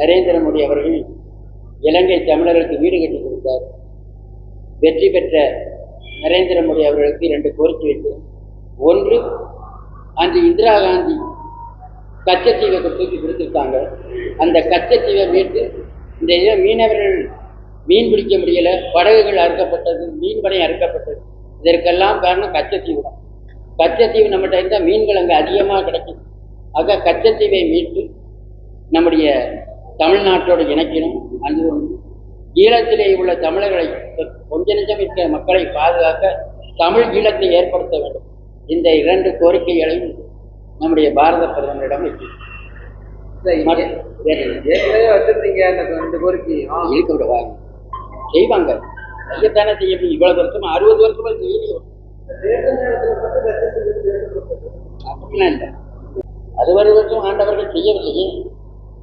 நரேந்திர மோடி அவர்கள் இலங்கை தமிழர்களுக்கு வீடு கட்டி கொடுத்தார். வெற்றி பெற்ற நரேந்திர மோடி அவர்களுக்கு இரண்டு கோரிக்கை வைத்தேன் ஒன்று அன்று இந்திரா காந்தி கச்சத்தீவை தூக்கி கொடுத்துருக்காங்க. அந்த கச்சத்தீவை மீட்டு இந்த இதை மீனவர்கள் மீன் பிடிக்க முடியல படகுகள் அறுக்கப்பட்டது மீன்படை அறுக்கப்பட்டது. இதற்கெல்லாம் காரணம் கச்சத்தீவு தான். கச்சத்தீவு நம்மகிட்ட இருந்தால் மீன்கள் அங்கே அதிகமாக கிடைக்கும் ஆக கச்சத்தீவை மீட்டு நம்முடைய தமிழ்நாட்டோடு இணைக்கணும். அது ஒன்று ஈழத்திலே உள்ள தமிழர்களை கொஞ்ச நெஞ்சம் இருக்கிற மக்களை பாதுகாக்க தமிழ் ஈழத்தை ஏற்படுத்த வேண்டும். இந்த இரண்டு கோரிக்கைகளையும் நம்முடைய பாரத பிரதமரிடம் விடுவாங்க செய்வாங்க. செய்யத்தானே செய்ய. இவ்வளவு வருஷமா அறுபது வருஷமா செய்யலையோ? அப்படிலாம் இல்லை. அறுபது வருஷம் ஆண்டவர்கள் செய்யவில்லையே.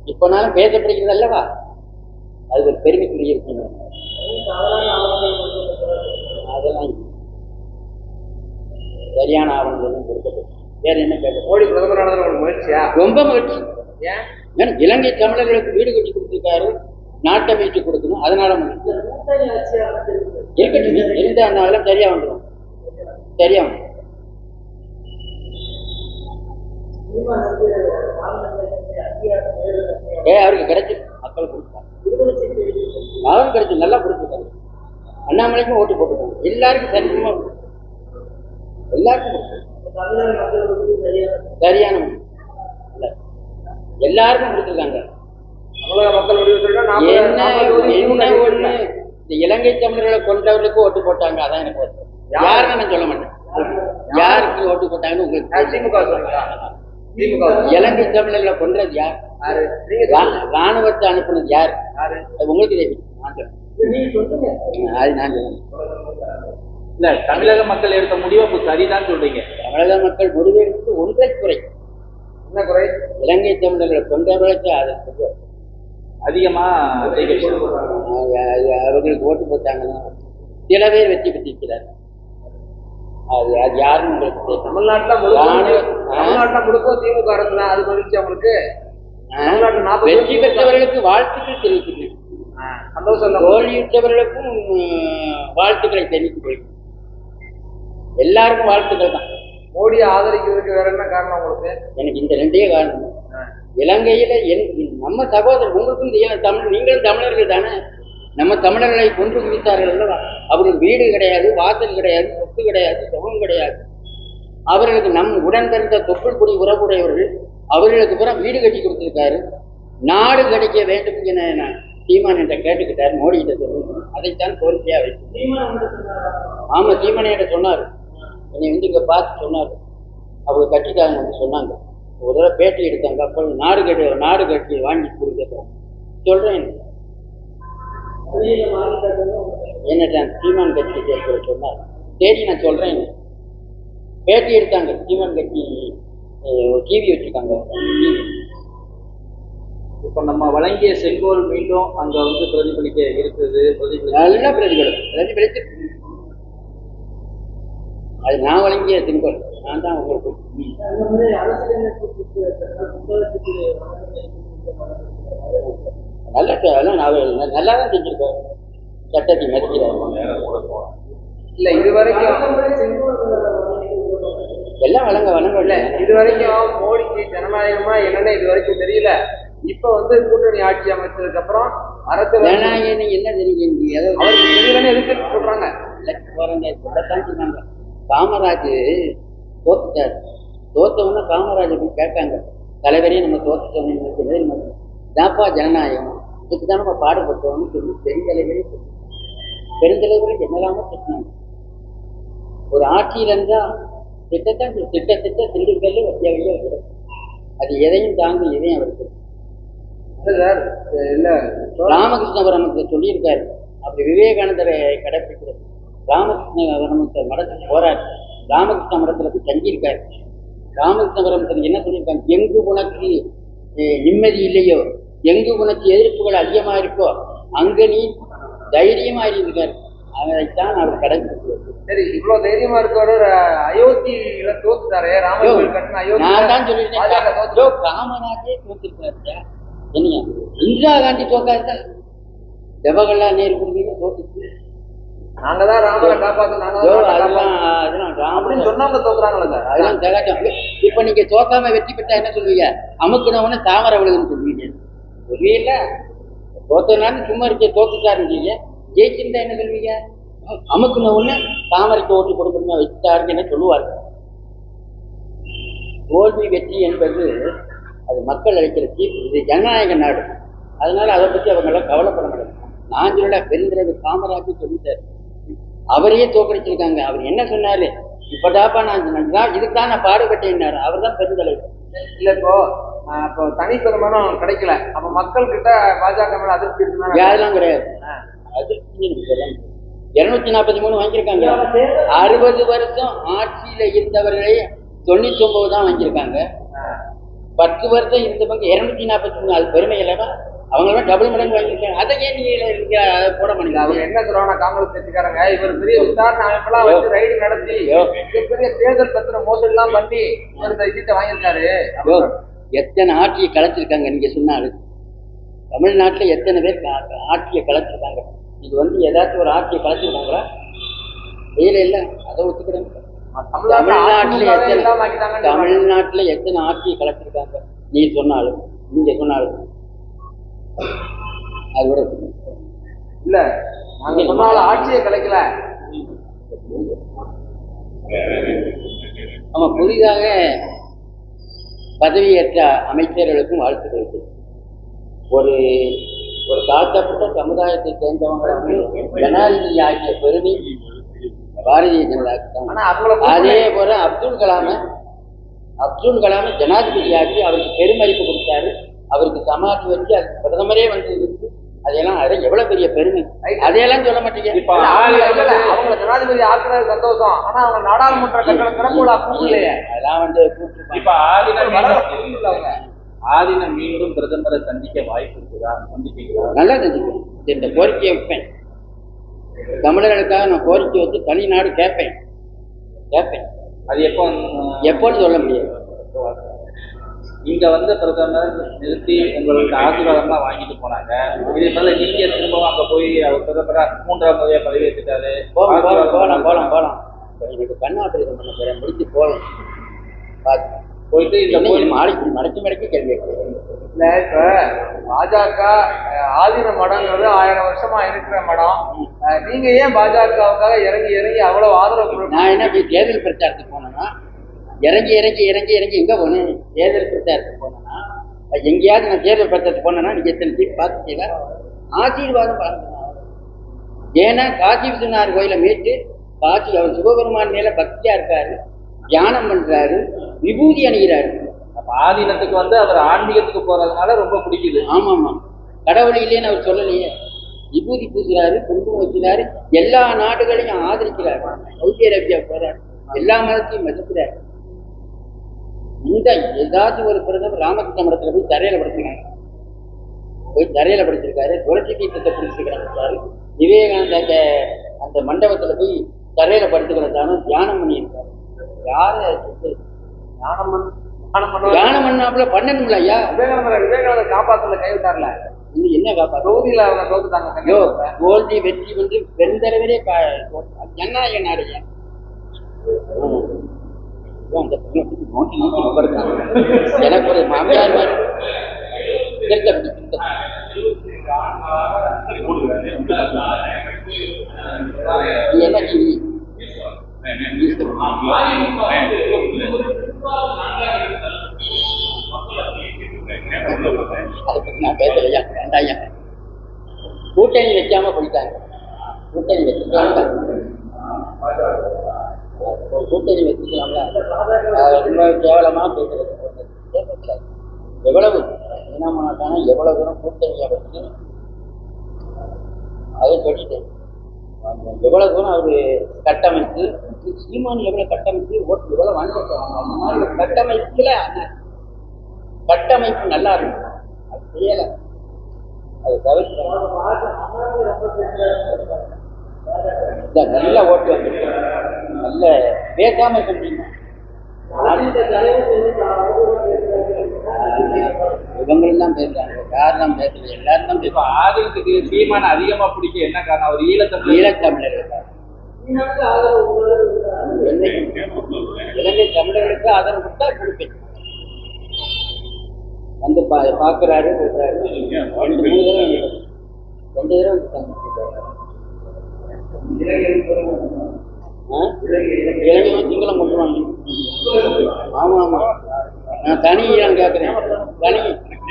இப்போனாலும் பேசப்படுகிறது அல்லவா அது ஒரு பெருமைக்குரிய இருக்குங்க அதெல்லாம். சரியான ஆவணங்களும் கொடுக்கப்படும். வேற என்ன கேட்க மோடி பிரதமரானது உங்களுக்கு முயற்சியா ரொம்ப மகிழ்ச்சி. ஏன்? இலங்கை தமிழர்களுக்கு வீடு கட்டி கொடுத்துருக்காரு. நாட்டை மீட்டு கொடுக்கணும். அதனால. இருக்கட்டும். இருந்தாலும் சரியா வந்துடும். சரியா வந்துடும். ஏ அவருக்கு கிடைச்சி? மக்கள் கொடுத்தாங்க அவரும் கிடைச்சி நல்லா கொடுத்துருக்காரு அண்ணாமலைக்கும் ஓட்டு போட்டுருக்காங்க. எல்லாருக்கும் சரிசமா எல்லாருக்கும் சரியான. எல்லாருக்கும் கொடுத்துருக்காங்க. என்ன ஒண்ணு இந்த இலங்கை தமிழர்களை கொண்டவர்களுக்கு ஓட்டு போட்டாங்க. அதான் எனக்கு. யாருன்னு நான் சொல்ல மாட்டேன். யாருக்கு ஓட்டு போட்டாங்கன்னு உங்களுக்கு? திமுக இலங்கை தமிழர்களை கொன்றது யார்? ராணுவத்தை அனுப்புனது யார்? அது உங்களுக்கு தெரியும். அது நான் சொல்றேன். இல்ல தமிழக மக்கள் எடுத்த முடிவு அப்ப சரிதான் சொல்றீங்க. தமிழக மக்கள் முடிவெடுத்து ஒன்றை குறை. என்ன குறை? இலங்கை தமிழர்களை கொண்டவர்களுக்கு அதை. அதிகமா அவர்களுக்கு ஓட்டு போட்டாங்கன்னா சில பேர் வெற்றி பெற்றிருக்கிறார் அது அது யாருன்னு உங்களுக்கு. தமிழ்நாட்டுல? தமிழ்நாட்டுல முழுக்க திமுக அரசு அது மகிழ்ச்சி அவங்களுக்கு வெற்றி பெற்றவர்களுக்கு வாழ்த்துக்கள் தெரிவிக்கிறேன் சந்தோஷம் தோல்வியுற்றவர்களுக்கும் வாழ்த்துக்களை தெரிவித்துக் கொள்கிறேன். எல்லாருக்கும் வாழ்த்துக்கள் தான். மோடியை ஆதரிக்கிறதுக்கு வேற என்ன காரணம் உங்களுக்கு? எனக்கு இந்த ரெண்டே காரணம். இலங்கையில என் நம்ம சகோதரர் உங்களுக்கும் தமிழ் நீங்களும் தமிழர்கள் தானே? நம்ம தமிழர்களை கொன்று குவித்தார்கள் அல்லவா? அவர்களுக்கு வீடு கிடையாது வாசல் கிடையாது சொத்து கிடையாது சுகம் கிடையாது. அவர்களுக்கு நம் உடன் பிறந்த தொப்புள் குடி உறவுடையவர்கள் அவர்களுக்கு பிறகு வீடு கட்டி கொடுத்திருக்காரு. நாடு கிடைக்க வேண்டும் என நான் சீமான் என்ற கேட்டுக்கிட்டார் மோடி கிட்ட சொல்லுங்க அதைத்தான் கோரிக்கையா வைத்து ஆமா சீமான் என்கிட்ட சொன்னார். என்னை வந்து இங்க பார்த்து சொன்னார். அவங்க கட்டிட்டாங்க வந்து சொன்னாங்க. ஒரு தடவை பேட்டி எடுத்தாங்க. அப்போ நாடு கட்டி நாடு கட்டி வாங்கி கொடுக்க சொல்றேன். என்னட்ட சீமான் கட்சி கேட்க சொன்னார். சரி நான் சொல்றேன். பேட்டி எடுத்தாங்க. சீமான் கட்சி டிவி வச்சிருக்காங்க. இப்ப நம்ம வழங்கிய செங்கோல் மீண்டும் அங்க வந்து பிரதிபலிக்க இருக்குது பிரதிபலிக்க நல்லா பிரதிபலம் பிரதிபலித்து அது நான் வழங்கிய சிங்கோல். நான் தான் உங்களுக்கு நல்ல அதெல்லாம் நான் நல்லா தான் செஞ்சிருக்கேன் சட்டத்தை மதிக்கிறாங்க. இல்ல இது வரைக்கும் எல்லாம் வழங்க வழங்க இல்ல இது வரைக்கும் மோடிக்கு ஜனநாயகமா என்னன்னு இது வரைக்கும் தெரியல. இப்ப வந்து கூட்டணி ஆட்சி அமைச்சதுக்கு அப்புறம் அரசு ஜனநாயகம் என்ன தெரியுங்க அவருக்கு தெரியலன்னு எதுக்கு சொல்றாங்க? சொல்லத்தான் சொன்னாங்க. காமராஜ் தோத்துட்டார். தோத்தவொன்னே காமராஜ் போய் கேட்காங்க தலைவரே நம்ம தோத்துட்டோம். தாப்பா ஜனநாயகம். இதுக்கு தான் நம்ம பாடுபட்டோம்னு சொல்லி பெருந்தலைவரே பெருந்தலைவரை என்னெல்லாமோ திட்டினாங்க ஒரு ஆட்சியில் இருந்தா திட்டத்தான் திட்ட திட்ட திருடுக்கல்ல வச்சியா வழியா வைக்கிறது அது எதையும் தாங்கும் எதையும் அவருக்கு இல்ல சார் இல்ல ராமகிருஷ்ணபுரமத்தில் சொல்லியிருக்காரு. அப்படி விவேகானந்தரை கடைப்பிடிக்கிறது. ராமகிருஷ்ணபுரமத்தில் மடத்துக்கு போறாரு ராமகிருஷ்ண மடத்துல போய் தங்கியிருக்காரு. ராமகிருஷ்ணபுரமத்தில் என்ன சொல்லியிருக்காங்க? எங்கு உனக்கு நிம்மதி இல்லையோ? எங்கு உனக்கு எதிர்ப்புகள் அதிகமா இருக்கோ அங்க நீ தைரியமா இருக்காரு அதைத்தான் அவர் கடைபிடிக்கிறது சரி இவ்வளவு தைரியமா இருக்கவர் அயோத்தியில தோத்துட்டாரே ராமர் கட்டின நான் தான் அயோத்தி சொல்லியிருக்கேன் காமராஜே தோத்துருக்காரு என்னையா இந்திரா காந்தி தோக்காதா? ஜவஹர்லால் நேரு கொடுத்தீங்க தோத்துச்சு. நாங்க தான் ராமரை காப்பாத்து நாங்க ஐயோ, தான் நாட்டை அதெல்லாம் காப்பாத்தணும். அதெல்லாம் ராமன் அப்படின்னு சொன்னவங்க தோக்குறாங்களே சார். அதெல்லாம் தகாட்டம் இப்ப நீங்க தோக்காம வெற்றி பெற்றா என்ன சொல்லுவீங்க அமுக்குனவன தாமரை விழுதுன்னு சொல்லுவீங்க புரியல தோத்தனான்னு சும்மா இருக்க தோத்துட்டாருங்க ஜெயிச்சிருந்தா என்ன சொல்லுவீங்க? அமுக்குன உடனே தாமரைக்கு ஓட்டு கொடுக்கணுமா வச்சுட்டாருன்னு என்ன சொல்லுவாரு? தோல்வி வெற்றி என்பது அது மக்கள் அளிக்கிற தீர்ப்பு. இது ஜனநாயக நாடு. அதனால அதை பத்தி அவங்களாம் கவலைப்பட மாட்டாங்க நான் சொல்ல பெருந்திரவு காமராஜ் சொல்லிட்டாரு. அவரையே தோக்கடிச்சிருக்காங்க. அவர் என்ன சொன்னாரு? இப்பதாப்பா நான் நான் இதுக்கு தான் நான் பாடுபட்டேன்னாரு. அவர் தான் பெருந்தலைவர். இல்ல இப்போ இப்போ தனி பெருமானம் கிடைக்கல. அப்ப மக்கள் கிட்ட பாஜக மேல அதிருப்தி யாரெல்லாம் கிடையாது. அதிருப்தி இருநூத்தி நாற்பத்தி மூணு வாங்கியிருக்காங்க. அறுபது வருஷம் ஆட்சியில இருந்தவர்களே தொண்ணூத்தி ஒன்பது தான் வாங்கியிருக்காங்க. பத்து வருஷம் இருந்தவங்க இருநூத்தி நாற்பத்தி மூணு அது பெருமை இல்லவா அவங்களும் டபுள் மடங்கு வாங்கியிருக்காங்க. அதை ஏன் நீங்க அதை போட அவங்க மாட்டேங்க என்ன சொல்றாங்க காங்கிரஸ் கட்சிக்காரங்க இவர் பெரிய விசாரணை அமைப்பெல்லாம் வச்சு ரைடு நடத்தி. பெரிய தேர்தல் பத்திர மோசடி எல்லாம் பண்ணி இந்த விஷயத்தை வாங்கியிருக்காரு. எத்தனை ஆட்சியை கலைச்சிருக்காங்க நீங்க சொன்னாலும் தமிழ்நாட்டுல எத்தனை பேர் ஆட்சியை கலைச்சிருக்காங்க? இது வந்து ஏதாச்சும் ஒரு ஆட்சியை கலைச்சிருக்காங்களா? இல்ல இல்ல அதை ஒத்துக்கிறேன் தமிழ்நாட்டுல எத்தனை. தமிழ்நாட்டுல எத்தனை ஆட்சியை கலைச்சிருக்காங்க? நீ சொன்னாலும் நீங்க சொன்னாலும் அது கூட. இல்ல நாங்க சொன்னாலும் ஆட்சியை கிடைக்கல ஆமா புதிதாக பதவியேற்ற அமைச்சர்களுக்கும் வாழ்த்துக்கள். ஒரு ஒரு தாழ்த்தப்பட்ட சமுதாயத்தை சேர்ந்தவங்களுக்கு ஜனாதிபதி ஆகிய பெருமை பாரதிய அவங்கள அதே போல அப்துல் கலாம அப்துல் கலாம ஜனாதிபதி ஆகி அவருக்கு பெருமதிப்பு கொடுத்தாரு. அவருக்கு சமாதி வச்சு அது பிரதமரே வந்து அதையெல்லாம் அதை எவ்வளவு பெரிய பெருமை. அதையெல்லாம் சொல்ல மாட்டீங்க. அவங்கள ஜனாதிபதி ஆக்குறது சந்தோஷம். ஆனா அவங்க நாடாளுமன்ற கட்டண திறப்புல இல்லையே அதெல்லாம் வந்து கூப்பிட்டு இப்ப ஆதினம் அவங்க ஆதினம் மீண்டும் பிரதமரை சந்திக்க வாய்ப்பு இருக்குதா? சந்திப்பீங்களா? நல்லா செஞ்சுக்கணும் இந்த கோரிக்கையை வைப்பேன். தமிழர்களுக்காக நான் கோரிக்கை வச்சு தனி நாடு கேட்பேன். கேட்பேன். அது எப்போ எப்போன்னு சொல்ல முடியாது. இங்க வந்து பிரதமர் நிறுத்தி உங்களுக்கு ஆசீர்வாதம்லாம் வாங்கிட்டு போனாங்க. இதே போல நீங்க திரும்பவும் அங்க போய் அவர் பிரதமரா மூன்றாம் முறையா பதவி ஏற்றுட்டாரு போகலாம் போகலாம் போகலாம் போகலாம் எனக்கு கண் ஆபரேஷன் பண்ண போறேன். முடிச்சு போகலாம் பார்த்து போயிட்டு இந்த கோயில் மடக்கி மடக்கி மடக்கி கேள்வி. இல்ல இப்ப பாஜக ஆதீன மடங்கிறது ஆயிரம் வருஷமா இருக்கிற மடம். நீங்க ஏன் பாஜகவுக்காக இறங்கி இறங்கி அவ்வளவு ஆதரவு? நான் என்ன போய் தேர்தல் பிரச்சாரத்துக்கு போனேன்னா இறங்கி இறங்கி இறங்கி இறங்கி எங்க போனேன் தேர்தல் பிரச்சாரத்துக்கு போனேன்னா எங்கேயாவது நான் தேர்தல் பிரச்சாரத்துக்கு போனேன்னா நீங்க எத்தனை சீட் பார்த்துட்டீங்களா? ஆசீர்வாதம் பாருங்க ஏன்னா காசி விஸ்வநாதர் கோயிலை மீட்டு காசி அவர் சிவபெருமான் மேல பக்தியா இருக்காரு தியானம் பண்றாரு விபூதி அணிகிறாரு. அப்ப ஆதீனத்துக்கு வந்து அவர் ஆன்மீகத்துக்கு போறதுனால ரொம்ப பிடிக்குது. ஆமா ஆமா கடவுள் இல்லைன்னு அவர் சொல்லலையே. விபூதி பூசுறாரு குங்குமம் வைக்கிறாரு எல்லா நாடுகளையும் ஆதரிக்கிறார். சவுதி அரேபியா போறாரு எல்லா மதத்தையும் மதிக்கிறார். இந்த ஏதாச்சும் ஒரு பிரதமர் ராமகிருஷ்ண மடத்துல போய் தரையில படுத்துக்காங்க போய் தரையில படுத்திருக்காரு. துரட்சி தீர்த்தத்தை பிடிச்சிருக்கிறாரு விவேகானந்த அந்த அந்த மண்டபத்துல போய் தரையில படுத்து கிடந்தாலும் தியானம் பண்ணியிருக்காரு. யாரு பண்ண- தியானம் பண்ணாப்புல பண்ணணும்ல ஐயா. விவேகானந்தர் விவேகானந்தர் காப்பாத்துல கைவிட்டார்ல என்ன காப்பாற்று தொகுதியில அவங்க தோத்துட்டாங்க. தோல்வி வெற்றி வந்து பெருந்தளவிலே ஜனநாயக நாடு அந்த பொண்ணை தூக்கி எனக்கு ஒரு மாமியார் மாதிரி அதை பத்தி நான் பேசலையா? வேண்டாயா? கூட்டணி வைக்காம போயிட்டாங்க. கூட்டணி வச்சுட்டாங்க ஒரு கூட்டணி வச்சுக்கலாம்ல? ரொம்ப கேவலமா பேசுறது. பேசக்கூடாது எவ்வளவு இனமாட்டான எவ்வளவு தூரம் கூட்டணியை வச்சு அதை சொல்லிட்டேன் எவ்வளவு தூரம் அவரு கட்டமைத்து சீமான் எவ்வளவு கட்டமைத்து ஓட்டு எவ்வளவு வாங்கியிருக்காங்க கட்டமைப்புல கட்டமைப்பு நல்லா இருக்கும். அது தெரியல. அது தவிர்த்து நல்ல ஓட்டு வந்துருக்கு. நல்ல பேசாம முடியுமா இவங்களும் பேசுறாங்க யார் தான் பேசுறது? எல்லாரும் தான் இப்ப பேசுறாங்க ஆதினத்துக்கு சீமான அதிகமா பிடிக்க என்ன காரணம்? அவர் ஈழத்தமிழ் ஈழத்தமிழர்கள் தான். இலங்கை தமிழர்களுக்கு ஆதரவு கொடுத்தா கொடுப்பேன். வந்து பா பார்க்குறாரு கொடுக்குறாரு ரெண்டு மூணு தடவை ரெண்டு தடவை? இலங்கை திங்களும் கொண்டு வாங்க ஆமா ஆமா. நான் தனி ஈழம் கேட்குறேன் தனி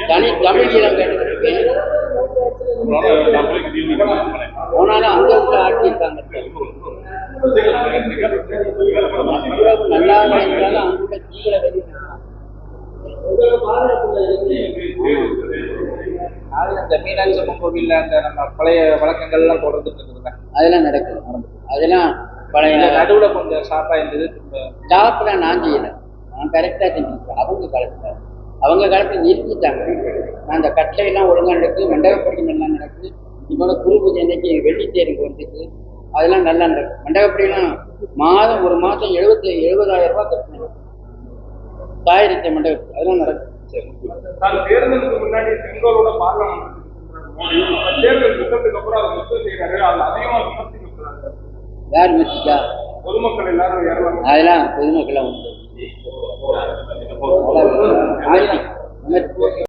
தனி தமிழ் ஈழம் கேட்டுருக்கேன் போனாலும் அங்க உள்ள ஆட்சி இருக்காங்க. நல்லா இருந்தாலும் அங்குள்ள தீவிர ஆதினம் இந்த மீனாட்சி அம்மன் கோவில்ல அந்த நம்ம பழைய வழக்கங்கள்லாம் தொடர்ந்துட்டு இருக்குதுங்க அதெல்லாம் நடக்கும் அதெல்லாம் பழைய நடுவுல கொஞ்சம் ஷாப்பா இருந்தது ஸ்டாப்ல நான் செய்யல நான் கரெக்டாக செஞ்சுருக்கேன் அவங்க காலத்துல அவங்க காலத்துல நிறுத்திட்டாங்க. நான் அந்த கட்டளையெல்லாம் ஒழுங்கா நடக்குது. மண்டபப்படி நல்லா நடக்குது. இப்போ குரு பூஜை அன்னைக்கு வெள்ளித்தேருக்கு வந்துச்சு அதெல்லாம் நல்லா நடக்கும் மண்டபப்படியெல்லாம் மாதம் ஒரு மாதம் எழுபத்தி எழுபதாயிரம் ரூபாய் கட்டணும் தாயிரத்தி மண்டபம் அதெல்லாம் நடக்கும் நான் தேர்தலுக்கு முன்னாடி செங்கோலோட பார்லமெண்ட் தேர்தல் அப்புறம் அதை யுத்தம் செய்யறாரு அது அதிகமா விமர்சிக்கப்படுறாங்க யார் மிச்சிக்கா பொதுமக்கள் எல்லாரும் ஏறலாம். அதெல்லாம் பொதுமக்கள்லாம் உண்டு.